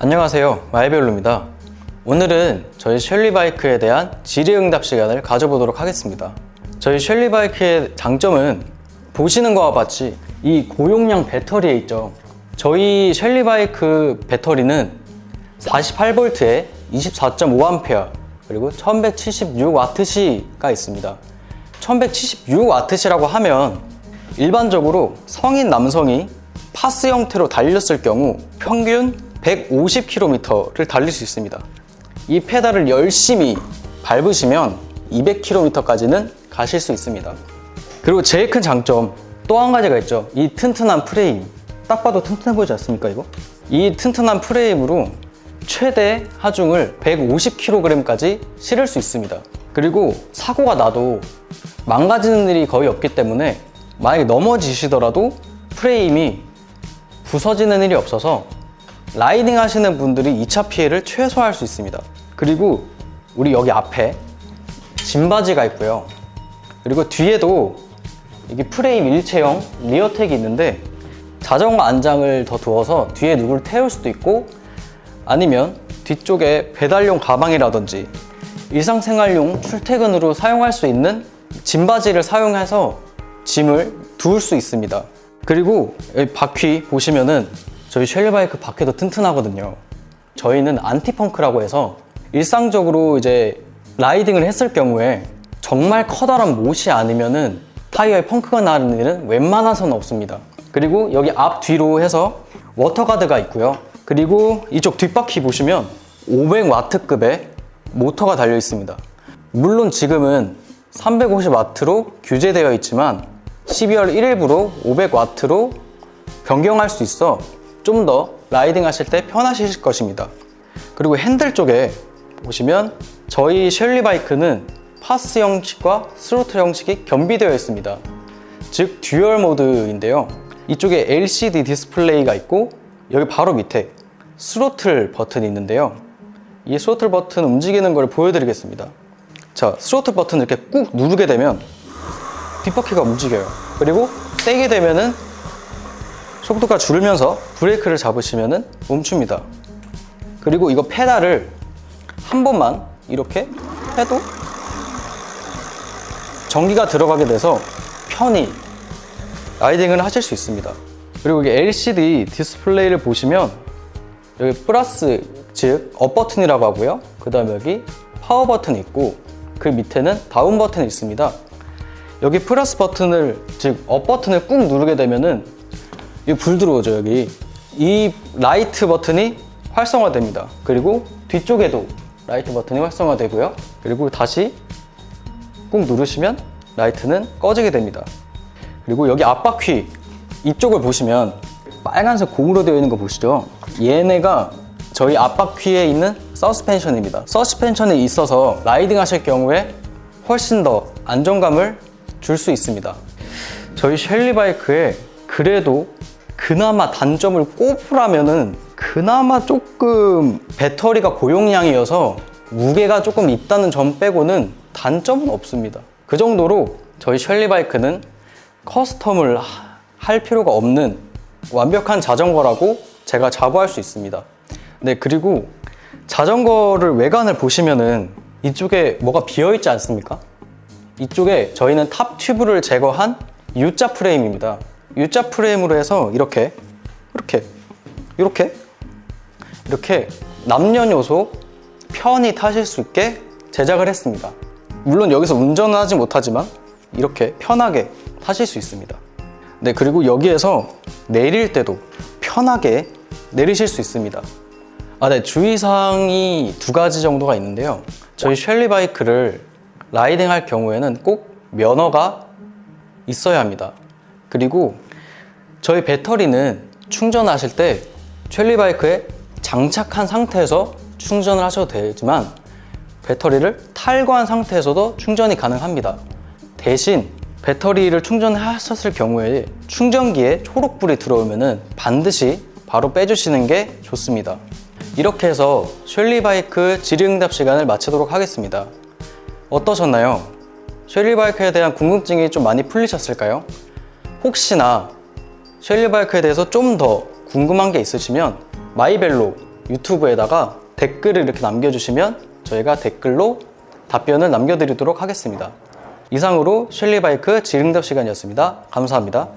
안녕하세요. 마이벨로입니다. 오늘은 저희 셸리 바이크에 대한 질의응답 시간을 가져보도록 하겠습니다. 저희 셸리 바이크의 장점은 보시는 것과 같이 이 고용량 배터리에 있죠. 저희 셸리 바이크 배터리는 48V에 24.5A 그리고 1176W가 있습니다. 1176W라고 하면 일반적으로 성인 남성이 파스 형태로 달렸을 경우 평균 150km를 달릴 수 있습니다. 이 페달을 열심히 밟으시면 200km까지는 가실 수 있습니다. 그리고 제일 큰 장점 또 한 가지가 있죠. 이 튼튼한 프레임. 딱 봐도 튼튼해 보이지 않습니까, 이거? 이 튼튼한 프레임으로 최대 하중을 150kg까지 실을 수 있습니다. 그리고 사고가 나도 망가지는 일이 거의 없기 때문에 만약에 넘어지시더라도 프레임이 부서지는 일이 없어서 라이딩 하시는 분들이 2차 피해를 최소화할 수 있습니다. 그리고 우리 여기 앞에 짐바지가 있고요. 그리고 뒤에도 이게 프레임 일체형 리어텍이 있는데 자전거 안장을 더 두어서 뒤에 누구를 태울 수도 있고 아니면 뒤쪽에 배달용 가방이라든지 일상생활용 출퇴근으로 사용할 수 있는 짐바지를 사용해서 짐을 두을 수 있습니다. 그리고 바퀴 보시면은 저희 쉘리바이크 바퀴도 튼튼하거든요. 저희는 안티펑크라고 해서 일상적으로 이제 라이딩을 했을 경우에 정말 커다란 못이 아니면은 타이어에 펑크가 나는 일은 웬만해서는 없습니다. 그리고 여기 앞 뒤로 해서 워터가드가 있고요. 그리고 이쪽 뒷바퀴 보시면 500와트급의 모터가 달려 있습니다. 물론 지금은 350와트로 규제되어 있지만 12월 1일부로 500와트로 변경할 수 있어 좀 더 라이딩 하실 때 편하실 것입니다. 그리고 핸들 쪽에 보시면 저희 셸리 바이크는 파스 형식과 스로틀 형식이 겸비되어 있습니다. 즉 듀얼 모드인데요. 이쪽에 LCD 디스플레이가 있고 여기 바로 밑에 스로틀 버튼이 있는데요. 이 스로틀 버튼 움직이는 걸 보여드리겠습니다. 자, 스로틀 버튼 이렇게 꾹 누르게 되면 뒷바퀴가 움직여요. 그리고 떼게 되면은 속도가 줄면서 브레이크를 잡으시면은 멈춥니다. 그리고 이거 페달을 한 번만 이렇게 해도 전기가 들어가게 돼서 편히 라이딩을 하실 수 있습니다. 그리고 이게 LCD 디스플레이를 보시면 여기 플러스 즉 업 버튼이라고 하고요. 그 다음에 여기 파워 버튼이 있고 그 밑에는 다운 버튼이 있습니다. 여기 플러스 버튼을 즉 업 버튼을 꾹 누르게 되면은 이불 들어오죠 여기 이 라이트 버튼이 활성화됩니다. 그리고 뒤쪽에도 라이트 버튼이 활성화되고요. 그리고 다시 꾹 누르시면 라이트는 꺼지게 됩니다. 그리고 여기 앞바퀴 이쪽을 보시면 빨간색 고무로 되어 있는 거 보시죠? 얘네가 저희 앞바퀴에 있는 서스펜션입니다. 서스펜션이 있어서 라이딩 하실 경우에 훨씬 더 안정감을 줄 수 있습니다. 저희 셸리 바이크에 그래도 그나마 단점을 꼽으라면은 그나마 조금 배터리가 고용량이어서 무게가 조금 있다는 점 빼고는 단점은 없습니다. 그 정도로 저희 셸리 바이크는 커스텀을 하- 할 필요가 없는 완벽한 자전거라고 제가 자부할 수 있습니다. 네, 그리고 자전거를 외관을 보시면은 이쪽에 뭐가 비어 있지 않습니까? 이쪽에 저희는 탑 튜브를 제거한 U자 프레임입니다. U자 프레임으로 해서 이렇게 이렇게 이렇게 이렇게 남녀노소 편히 타실 수 있게 제작을 했습니다. 물론 여기서 운전은 하지 못하지만 이렇게 편하게 타실 수 있습니다. 네, 그리고 여기에서 내릴 때도 편하게 내리실 수 있습니다. 아, 네, 주의사항이 두 가지 정도가 있는데요. 저희 셸리 바이크를 라이딩 할 경우에는 꼭 면허가 있어야 합니다. 그리고 저희 배터리는 충전하실 때 셸리 바이크에 장착한 상태에서 충전을 하셔도 되지만 배터리를 탈거한 상태에서도 충전이 가능합니다. 대신 배터리를 충전하셨을 경우에 충전기에 초록불이 들어오면 반드시 바로 빼주시는 게 좋습니다. 이렇게 해서 쉘리 바이크 질의응답 시간을 마치도록 하겠습니다. 어떠셨나요? 쉘리 바이크에 대한 궁금증이 좀 많이 풀리셨을까요? 혹시나 쉘리 바이크에 대해서 좀 더 궁금한 게 있으시면 마이벨로 유튜브에다가 댓글을 이렇게 남겨주시면 저희가 댓글로 답변을 남겨드리도록 하겠습니다. 이상으로 셸리 바이크 지능답 시간이었습니다. 감사합니다.